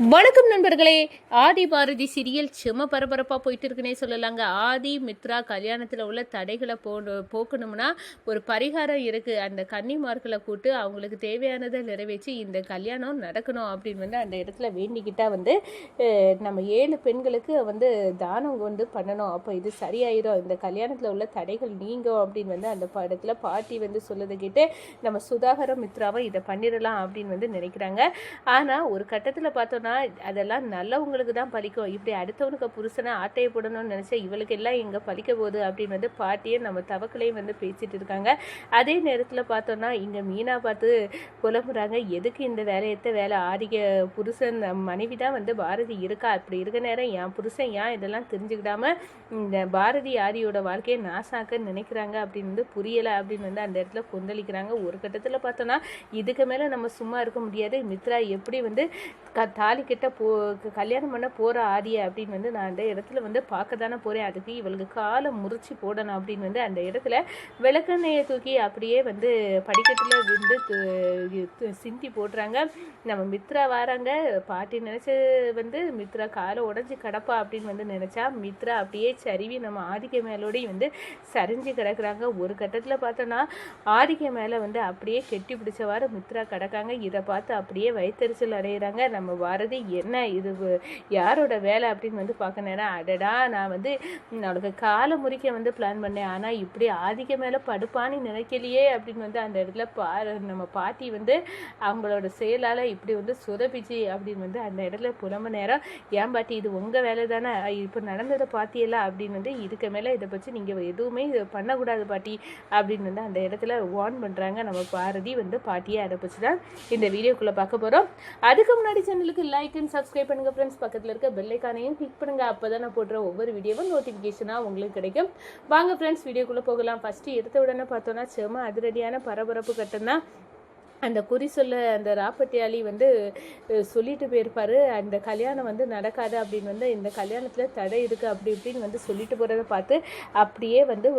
வணக்கம் நண்பர்களே. ஆதி பாரதி சீரியல் செம பரபரப்பாக போயிட்டு இருக்குன்னே சொல்லலாங்க. ஆதி மித்ரா கல்யாணத்தில் உள்ள தடைகளை போ போக்கணும்னா ஒரு பரிகாரம் இருக்குது அந்த கன்னிமார்களை கூட்டு அவங்களுக்கு தேவையானதை நிறைவேற்றி இந்த கல்யாணம் நடக்கணும் அப்படின்னு வந்து அந்த இடத்துல வேண்டிக்கிட்டால் வந்து நம்ம ஏழு பெண்களுக்கு வந்து தானம் வந்து பண்ணணும். அப்போ இது சரியாயிரும். இந்த கல்யாணத்தில் உள்ள தடைகள் நீங்கும் அப்படின்னு வந்து அந்த படத்தில் பாட்டி வந்து சொல்லதை கேட்டு நம்ம சுதாகரம் மித்ராவை இதை பண்ணிடலாம் அப்படின்னு வந்து நினைக்கிறாங்க. ஆனால் ஒரு கட்டத்தில் பார்த்தோன்னா அதெல்லாம் நல்லவங்களுக்கு தான் பலிக்கும் இப்படி அடுத்தவனுக்கு புருஷனை ஆட்டையை போடணும்னு நினச்சா இவளுக்கு எல்லாம் எங்கே பலிக்க போகுது அப்படின்னு வந்து பாட்டியே நம்ம தவக்களையும் வந்து பேசிகிட்டு இருக்காங்க. அதே நேரத்தில் பார்த்தோன்னா இங்கே மீனா பார்த்து புலம்புறாங்க. எதுக்கு இந்த வேலையத்த வேலை ஆதிக்க புருஷன் மனைவி தான் வந்து பாரதி இருக்கா? அப்படி இருக்க நேரம் என் புருஷன் ஏன் இதெல்லாம் தெரிஞ்சுக்கிடாம இந்த பாரதி ஆரியோட வாழ்க்கையை நாசாக்க நினைக்கிறாங்க அப்படின்னு வந்து புரியலை அப்படின்னு வந்து அந்த இடத்துல கொந்தளிக்கிறாங்க. ஒரு கட்டத்தில் பார்த்தோன்னா இதுக்கு மேலே நம்ம சும்மா இருக்க முடியாது. மித்ரா எப்படி வந்து க தாலி கிட்ட போ கல்யாணம் பண்ண போகிற ஆதிய அப்படின்னு வந்து நான் அந்த இடத்துல வந்து பார்க்க தானே போகிறேன் அதுக்கு இவளுக்கு காலை முறிச்சு போடணும் அப்படின்னு வந்து அந்த இடத்துல விளக்கெண்ணெயை தூக்கி அப்படியே வந்து படிக்கட்டில் வந்து சிந்தி போடுறாங்க. நம்ம மித்ரா வராங்க. பாட்டி நினச்சி வந்து மித்ரா காலை உடஞ்சி கிடப்பா அப்படின்னு வந்து நினச்சா மித்ரா அப்படியே சரிவி நம்ம ஆதிக்க மேலோடையும் வந்து சரிஞ்சு கிடக்குறாங்க. ஒரு கட்டத்தில் பார்த்தோன்னா ஆதிக்க மேலே வந்து அப்படியே கெட்டி பிடிச்சவாறு மித்ரா கிடக்காங்க. இதை பார்த்து அப்படியே வயிற்றுச்சல் அடையிறாங்க. நம்ம பாரதி என்ன இது யாரோட வேலை அப்படின்னு வந்து பார்க்க நேரம் அடடா நான் வந்து அவளுக்கு காலை முறிக்க வந்து பிளான் பண்ணேன். ஆனால் இப்படி ஆதிக்க மேலே படுப்பான்னு நினைக்கலையே அப்படின்னு வந்து அந்த இடத்துல பா நம்ம பாட்டி வந்து அவங்களோட செயலால் இப்படி வந்து சுரபிச்சு அப்படின்னு வந்து அந்த இடத்துல புலம்ப நேரம் ஏன் பாட்டி இது உங்கள் வேலை தானே இப்போ நடந்ததை பாத்தியல அப்படின்னு வந்து இதுக்கு மேலே இதை பற்றி நீங்கள் எதுவுமே பண்ணக்கூடாது பாட்டி அப்படின்னு வந்து அந்த இடத்துல வார்ன் பண்ணுறாங்க நம்ம பாரதி வந்து பாட்டியை அதை பற்றி தான் இந்த வீடியோக்குள்ளே பார்க்க போகிறோம் அதுக்கு முன்னாடி சேனலுக்கு இல்லை லைக் அண்ட் சப்ஸ்கிரைப் பண்ணுங்கள் ஃப்ரெண்ட்ஸ் பக்கத்தில் இருக்க பெல்லைக்கானையும் கிளிக் பண்ணுங்கள் அப்போ தான் நான் போடுற ஒவ்வொரு வீடியோவும் நோட்டிஃபிகேஷனாக உங்களுக்கு கிடைக்கும். வாங்க ஃப்ரெண்ட்ஸ் வீடியோக்குள்ளே போகலாம். ஃபஸ்ட்டு எடுத்த உடனே பார்த்தோன்னா செம அதிரடியான பரபரப்பு கட்டம் தான் அந்த குறி சொல்ல அந்த ராப்பட்டியாளி வந்து சொல்லிட்டு போயிருப்பார். அந்த கல்யாணம் வந்து நடக்காது அப்படின்னு வந்து இந்த கல்யாணத்தில் தடை இருக்குது அப்படி இப்படின்னு வந்து சொல்லிட்டு போகிறத பார்த்து அப்படியே வந்து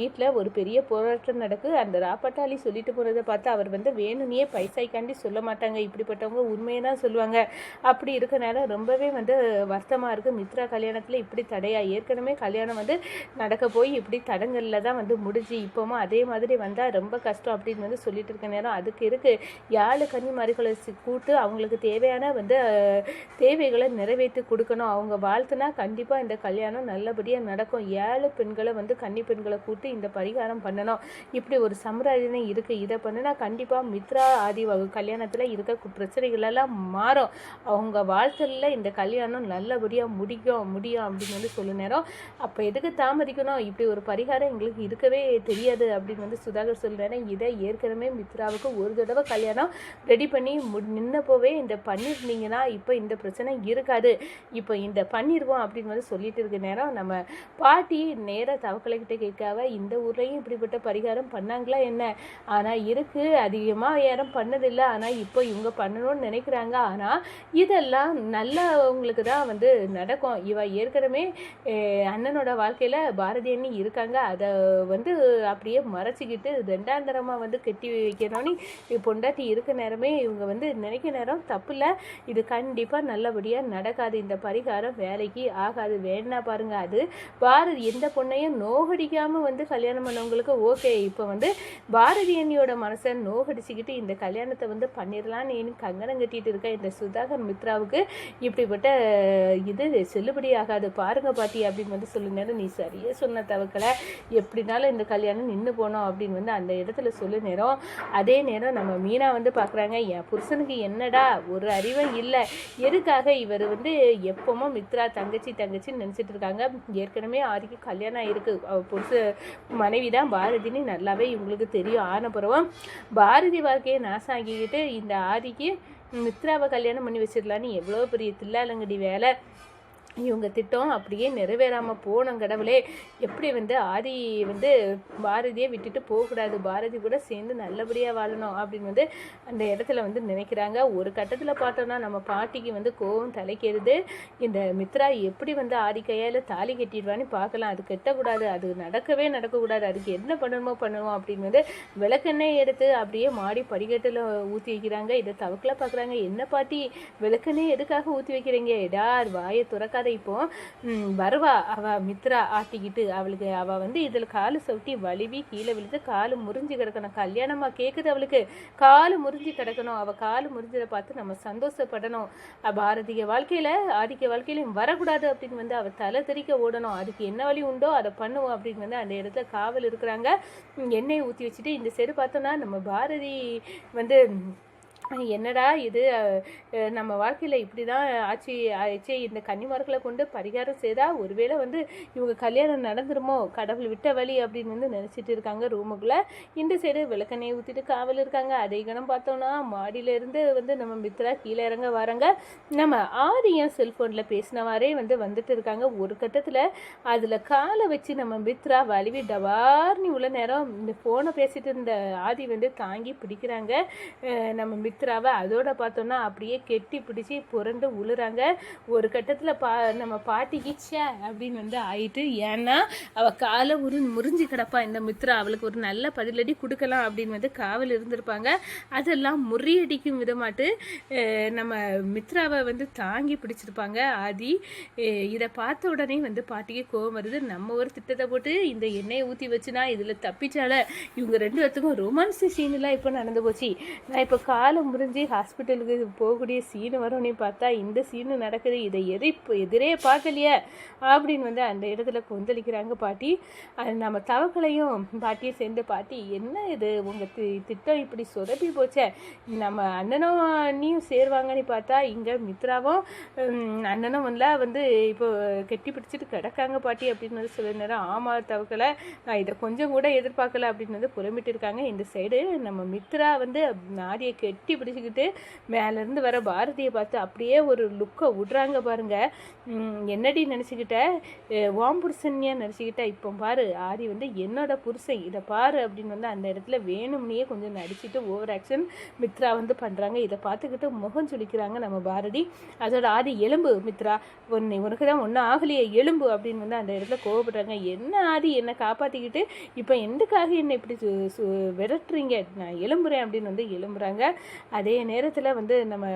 வீட்டில் ஒரு பெரிய போராட்டம் நடக்கு. அந்த ராப்பட்டாளி சொல்லிட்டு போகிறத பார்த்து அவர் வந்து வேணும்னே பைசாய்க்காண்டி சொல்ல மாட்டாங்க. இப்படிப்பட்டவங்க உண்மையை தான் சொல்லுவாங்க. அப்படி இருக்கனால ரொம்பவே வந்து வருத்தமாக இருக்குது மித்ரா கல்யாணத்தில் இப்படி தடையா? ஏற்கனவே கல்யாணம் வந்து நடக்க போய் இப்படி தடங்களில் தான் வந்து முடிஞ்சு இப்போவும் அதே மாதிரி வந்தால் ரொம்ப கஷ்டம் அப்படின்னு வந்து சொல்லிட்டு இருக்கேன் நேரம் அதுக்கு இருக்குது ஏழு கன்னிமாரிகளை கூட்டு அவங்களுக்கு தேவையான வந்து தேவைகளை நிறைவேற்றி கொடுக்கணும். அவங்க வாழ்த்துனா கண்டிப்பாக இந்த கல்யாணம் நல்லபடியாக நடக்கும். ஏழு பெண்களை வந்து கன்னி பெண்களை கூட்டு இந்த பரிகாரம் பண்ணணும். இப்படி ஒரு சம்பிரதாயம் இருக்குது இதை பண்ணுனா கண்டிப்பாக மித்ரா ஆதி வகு கல்யாணத்தில் இருக்க பிரச்சனைகளெல்லாம் மாறும். அவங்க வாழ்த்தலில் இந்த கல்யாணம் நல்லபடியாக முடிக்கும் முடியும் அப்படின்னு வந்து சொல்ல நேரம். அப்போ எதுக்கு தாமதிக்கணும்? இப்படி ஒரு பரிகாரம் எங்களுக்கு இருக்கவே தெரியாது அப்படின்னு வந்து சுதாகர் சொல்கிறேன் இதை ஏற்கனவே மித்ரா மித்ராவுக்கு ஒரு தடவை கல்யாணம் ரெடி பண்ணி மு நின்னப்போவே இந்த பண்ணியிருந்தீங்கன்னா இப்போ இந்த பிரச்சனை இருக்காது. இப்போ இந்த பண்ணிடுவோம் அப்படின்னு வந்து சொல்லிட்டு இருக்க நேரம் நம்ம பாட்டி நேராக தவக்கலைக்கிட்ட கேட்காவ இந்த ஊர்லேயும் இப்படிப்பட்ட பரிகாரம் பண்ணாங்களா என்ன? ஆனால் இருக்குது அதிகமாக யாரும் பண்ணதில்லை. ஆனால் இப்போ இவங்க பண்ணணும்னு நினைக்கிறாங்க. ஆனால் இதெல்லாம் நல்லவங்களுக்கு தான் வந்து நடக்கும். இவ ஏற்கனவே அண்ணனோட வாழ்க்கையில் பாரதி அண்ணி இருக்காங்க. அதை வந்து அப்படியே மறைச்சிக்கிட்டு ரெண்டாந்தரமாக வந்து கட்டி வைக்கணும்னு பொண்டாட்டி இருக்க நேரமே இவங்க வந்து நினைக்க நேரம் தப்பில்ல. இது கண்டிப்பாக நல்லபடியாக நடக்காது. இந்த பரிகாரம் வேலைக்கு ஆகாது. வேணா பாருங்க அது பாரதி எந்த பொண்ணையும் நோகடிக்காமல் வந்து கல்யாணம் பண்ணவங்களுக்கு ஓகே. இப்போ வந்து பாரதி அண்ணியோட மனசை நோகடிச்சுக்கிட்டு இந்த கல்யாணத்தை வந்து பண்ணிடலான்னு கங்கணம் கட்டிட்டு இருக்க இந்த சுதாகர் மித்ராவுக்கு. இப்படிப்பட்ட இது செல்லுபடி ஆகாது. பாருங்க பாட்டி அப்படின்னு வந்து சொல்ல நேரம் நீ சரியே சொன்ன தவக்கலை. எப்படினாலும் இந்த கல்யாணம் நின்று போனோம் அப்படின்னு வந்து அந்த இடத்துல சொல்லு நேரம். அதே அதே நேரம் நம்ம மீனா வந்து பார்க்குறாங்க என் புருஷனுக்கு என்னடா ஒரு அறிவும் இல்லை. எதுக்காக இவர் வந்து எப்பவும் மித்ரா தங்கச்சி தங்கச்சின்னு நினச்சிட்டு இருக்காங்க? ஏற்கனவே ஆதிக்கு கல்யாணம் ஆயிருக்கு. அவ புருஷ மனைவி தான் பாரதின்னு நல்லாவே இவங்களுக்கு தெரியும். ஆனப்புறவும் பாரதி வாழ்க்கையை நாசாக்கிக்கிட்டு இந்த ஆதிக்கு மித்ராவை கல்யாணம் பண்ணி வச்சிடலான்னு எவ்வளோ பெரிய தில்லாலங்கடி வேலை. இவங்க திட்டம் அப்படியே நிறைவேறாமல் போனோம் கடவுளே. எப்படி வந்து ஆதி வந்து பாரதியை விட்டுட்டு போகக்கூடாது? பாரதி கூட சேர்ந்து நல்லபடியாக வாழணும் அப்படின்னு வந்து அந்த இடத்துல வந்து நினைக்கிறாங்க. ஒரு கட்டத்தில் பார்த்தோன்னா நம்ம பாட்டிக்கு வந்து கோவம் தலைக்கிறது. இந்த மித்ரா எப்படி வந்து ஆதி கையால் தாலி கட்டிடுவான்னு பார்க்கலாம். அது கட்டக்கூடாது. அது நடக்கவே நடக்கக்கூடாது. அதுக்கு என்ன பண்ணணுமோ பண்ணுவோம் அப்படின்னு வந்து விளக்கெண்ணெய் எடுத்து அப்படியே மாடி படிக்கட்டில் ஊற்றி வைக்கிறாங்க. இதை தவக்கில் பார்க்குறாங்க. என்ன பாட்டி? விளக்கெண்ணெய் எதுக்காக ஊற்றி வைக்கிறீங்க? எடார் வாயை துறக்காத இப்போ ம், வருவா. அவ மித்ரா ஆட்டிக்கிட்டு அவளுக்கு அவ வந்து இதில் காலு சவுட்டி வலிவி கீழே விழுந்து காலு முறிஞ்சு கிடக்கணும். கல்யாணமா கேட்குது அவளுக்கு. காலு முறிஞ்சு கிடக்கணும். அவ காலு முறிஞ்சதை பார்த்து நம்ம சந்தோஷப்படணும். பாரதிய வாழ்க்கையில ஆதிக்க வாழ்க்கையிலையும் வரக்கூடாது அப்படின்னு வந்து அவ தலை தெறிக்க ஓடணும். அதுக்கு என்ன வழி உண்டோ அதை பண்ணுவோம் அப்படின்னு வந்து அந்த இடத்துல காவல் இருக்கிறாங்க. எண்ணெய் எண்ணெயை ஊற்றி வச்சுட்டு இந்த சைடு பார்த்தோன்னா நம்ம பாரதி வந்து என்னடா இது? நம்ம வாழ்க்கையில் இப்படி தான் ஆச்சு ஆச்சு இந்த கன்னிமார்களை கொண்டு பரிகாரம் செய்தால் ஒருவேளை வந்து இவங்க கல்யாணம் நடந்துருமோ? கடவுள் விட்ட வழி அப்படின்னு வந்து நினச்சிட்டு இருக்காங்க ரூமுக்குள்ளே. இந்த சைடு விளக்கெண்ணெய் ஊற்றிட்டு காவல் இருக்காங்க. அதை கணம் பார்த்தோன்னா மாடியிலேருந்து வந்து நம்ம மித்ரா கீழே இறங்க வராங்க. நம்ம ஆரியம் செல்ஃபோனில் பேசினவாறே வந்து வந்துட்டு இருக்காங்க. ஒரு கட்டத்தில் அதில் காலை வச்சு நம்ம மித்ரா வலிவி டவார்னி உள்ள நேரம் இந்த ஃபோனை பேசிட்டு இருந்த ஆதி வந்து தாங்கி பிடிக்கிறாங்க. நம்ம மித் மித்ராவை அதோட பார்த்தோன்னா அப்படியே கெட்டி பிடிச்சி புரண்டு உழுறாங்க. ஒரு கட்டத்தில் பா நம்ம பாட்டிக்கு ச்சே அப்படின்னு வந்து ஆயிட்டு ஏன்னா அவள் காலை உரு முறிஞ்சு கிடப்பா இந்த மித்ரா. அவளுக்கு ஒரு நல்ல பதிலடி கொடுக்கலாம் அப்படின்னு வந்து காவல் இருந்திருப்பாங்க. அதெல்லாம் முறியடிக்கும் விதமாட்டு நம்ம மித்ராவை வந்து தாங்கி பிடிச்சிருப்பாங்க. ஆதி இதை பார்த்த உடனே வந்து பாட்டிக்கு கோவம் வருது. நம்ம ஒரு திட்டத்தை போட்டு இந்த எண்ணெயை ஊற்றி வச்சுனா இதில் தப்பிச்சால. இவங்க ரெண்டு பேர்த்துக்கும் ரொமான்ஸ் சீன்லாம் இப்போ நடந்து போச்சு. நான் இப்போ காலை காலம் முறிஞ்சு ஹாஸ்பிட்டலுக்கு போகக்கூடிய சீனு வரும்னு பார்த்தா இந்த சீனு நடக்குது இதை எதை இப்போ எதிரே பார்க்கலையே அப்படின்னு வந்து அந்த இடத்துல கொந்தளிக்கிறாங்க பாட்டி. அது நம்ம தவக்களையும் பாட்டியை சேர்ந்து பாட்டி என்ன இது? உங்கள் தி திட்டம் இப்படி சொதப்பி போச்சே. நம்ம அண்ணனும் அண்ணியும் சேருவாங்கன்னு பார்த்தா இங்கே மித்ராவும் அண்ணனும் வந்து வந்து இப்போ கெட்டி பிடிச்சிட்டு கிடக்காங்க பாட்டி அப்படின்னு வந்து சில நேரம் ஆமாம் தவக்கலை. இதை கொஞ்சம் கூட எதிர்பார்க்கல அப்படின்னு வந்து புலம்பிட்டு இருக்காங்க. இந்த சைடு நம்ம மித்ரா வந்து நாடியை கெட்டி பிடிச்சிக்கிட்டு மேலேருந்து வர பாரதியை பார்த்து அப்படியே ஒரு லுக்கை விட்றாங்க பாருங்க. என்னடி நினச்சிக்கிட்ட? வாம் புருஷன்யா நினச்சிக்கிட்ட? இப்போ பாரு ஆதி வந்து என்னோட புருஷன் இதை பாரு அப்படின்னு வந்து அந்த இடத்துல வேணும்னே கொஞ்சம் நடிச்சுட்டு ஓவர் ஆக்ஷன் மித்ரா வந்து பண்ணுறாங்க இதை பார்த்துக்கிட்டு முகம் சுழிக்கிறாங்க நம்ம பாரதி. அதோட ஆதி எலும்பு மித்ரா உன்னை உனக்கு தான் ஒன்றும் ஆகலையே எலும்பு அப்படின்னு வந்து அந்த இடத்துல கோவப்படுறாங்க. என்ன ஆதி என்னை காப்பாற்றிக்கிட்டு இப்போ எதுக்காக என்னை இப்படி சு- சு- விரட்டுறீங்க? நான் எலும்புறேன் அப்படின்னு வந்து எலும்புறாங்க அதே நேரத்தில் வந்து நம்ம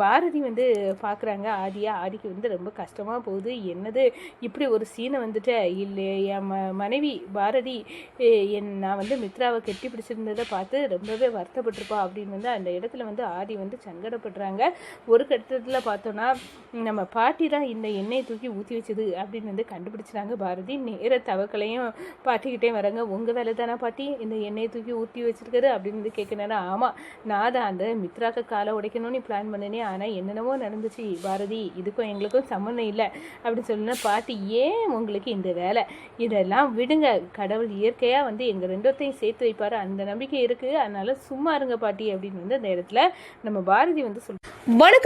பாரதி வந்து பார்க்குறாங்க ஆதியா ஆதிக்கு வந்து ரொம்ப கஷ்டமாக போகுது. என்னது இப்படி ஒரு சீனை வந்துட்டு? இல்லை என் ம மனைவி பாரதி என் நான் வந்து மித்ராவை கெட்டி பிடிச்சிருந்ததை பார்த்து ரொம்பவே வருத்தப்பட்டிருப்பா அப்படின்னு வந்து அந்த இடத்துல வந்து ஆதி வந்து சங்கடப்படுறாங்க. ஒரு கட்டத்தில் பார்த்தோன்னா நம்ம பாட்டி தான் இந்த எண்ணெயை தூக்கி ஊற்றி வச்சது அப்படின்னு வந்து கண்டுபிடிச்சிட்டாங்க பாரதி. நேர தவக்கலையும் பாட்டிக்கிட்டே வராங்க. உங்கள் வேலை தானே பாட்டி? இந்த எண்ணெயை தூக்கி ஊற்றி வச்சிருக்காரு அப்படின்னு வந்து கேட்க நேரம் ஆமாம் நான் நான் அந்த மித்ராக்கு காலை உடைக்கணும்னு பிளான் பண்ணினேன் ஆனால் என்னென்னவோ நடந்துச்சு. பாரதி இதுக்கும் எங்களுக்கும் சம்மந்தம் இல்லை அப்படின்னு சொன்னா பாட்டி ஏன் உங்களுக்கு இந்த வேலை? இதெல்லாம் விடுங்க. கடவுள் இயற்கையாக வந்து எங்கள் ரெண்டத்தையும் சேர்த்து வைப்பார். அந்த நம்பிக்கை இருக்குது அதனால சும்மா இருங்க பாட்டி அப்படின்னு வந்து அந்த இடத்துல நம்ம பாரதி வந்து சொல் வணக்கம்.